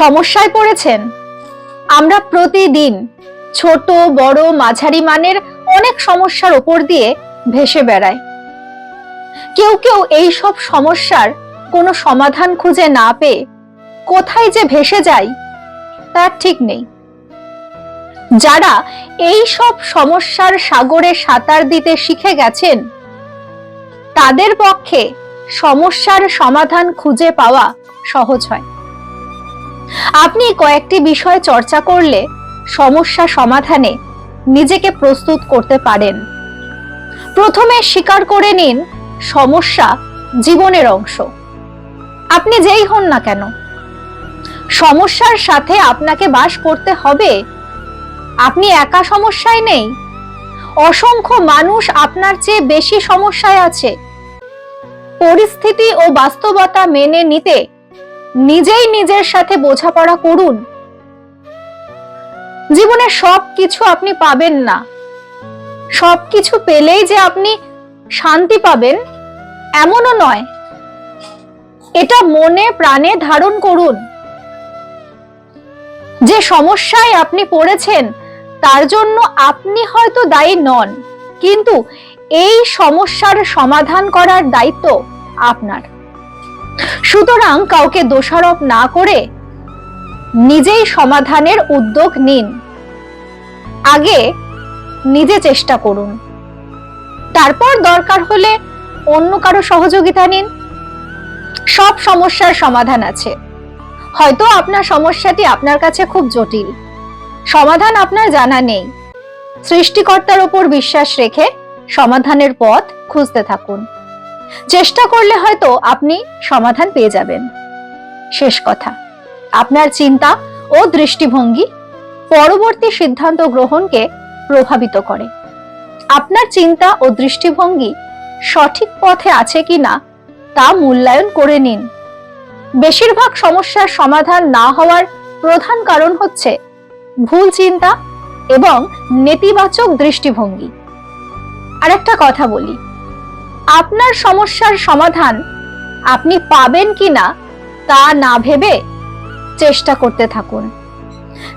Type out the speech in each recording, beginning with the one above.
সমস্যায় পড়েছেন? আমরা প্রতিদিন ছোট, বড়, মাঝারি মানের অনেক সমস্যার ওপর দিয়ে ভেসে বেড়াই। কেউ কেউ এই সব সমস্যার কোনো সমাধান খুঁজে না পেয়ে কোথায় যে ভেসে যায় তার ঠিক নেই। যারা এই সব সমস্যার সাগরে সাঁতার দিতে শিখে গেছেন, তাদের পক্ষে সমস্যার সমাধান খুঁজে পাওয়া সহজ হয়। আপনি কয়েকটি বিষয় চর্চা করলে সমস্যা সমাধানে নিজেকে প্রস্তুত করতে পারেন। প্রথমে স্বীকার করে নিন সমস্যা জীবনের অংশ। আপনি যেই হন না কেন, সমস্যার সাথে আপনাকে বাস করতে হবে? আপনি একা সমস্যায় নেই? অসংখ্য মানুষ আপনার চেয়ে বেশি সমস্যায় আছে। পরিস্থিতি ও বাস্তবতা মেনে নিতে নিজেই নিজের সাথে বোঝাপড়া করুন। জীবনে সব কিছু আপনি পাবেন না। সব কিছু পেলেই যে আপনি শান্তি পাবেন, এমনও নয়। এটা মনে প্রাণে ধারণ করুন। যে সমস্যায় আপনি পড়েছেন, তার জন্য আপনি হয়তো দায়ী নন, কিন্তু এই সমস্যার সমাধান করার দায়িত্ব আপনার। সুতরাং কাউকে দোষারোপ না করে নিজেই সমাধানের উদ্যোগ নিন। আগে নিজে চেষ্টা করুন। তারপর দরকার হলে অন্য কারও সহযোগিতা নিন। সব সমস্যার সমাধান আছে। হয়তো আপনার সমস্যাটি আপনার কাছে খুব জটিল। সমাধান আপনার জানা নেই। সৃষ্টিকর্তার ওপর বিশ্বাস রেখে সমাধানের পথ খুঁজতে থাকুন। চেষ্টা করলে হয়তো আপনি সমাধান পেয়ে যাবেন। শেষ কথা, আপনার চিন্তা ও দৃষ্টিভঙ্গি পরবর্তী সিদ্ধান্ত গ্রহণকে প্রভাবিত করে। আপনার চিন্তা ও দৃষ্টিভঙ্গি সঠিক পথে আছে কিনা তা মূল্যায়ন করে নিন। বেশিরভাগ সমস্যার সমাধান না হওয়ার প্রধান কারণ হচ্ছে ভুল চিন্তা এবং নেতিবাচক দৃষ্টিভঙ্গি। আর একটা কথা বলি আপনার সমস্যার সমাধান আপনি পাবেন কি না তা না ভেবে চেষ্টা করতে থাকুন।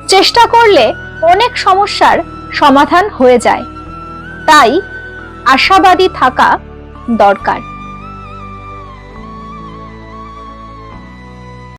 চেষ্টা করলে অনেক সমস্যার সমাধান হয়ে যায়। তাই আশাবাদী থাকা দরকার।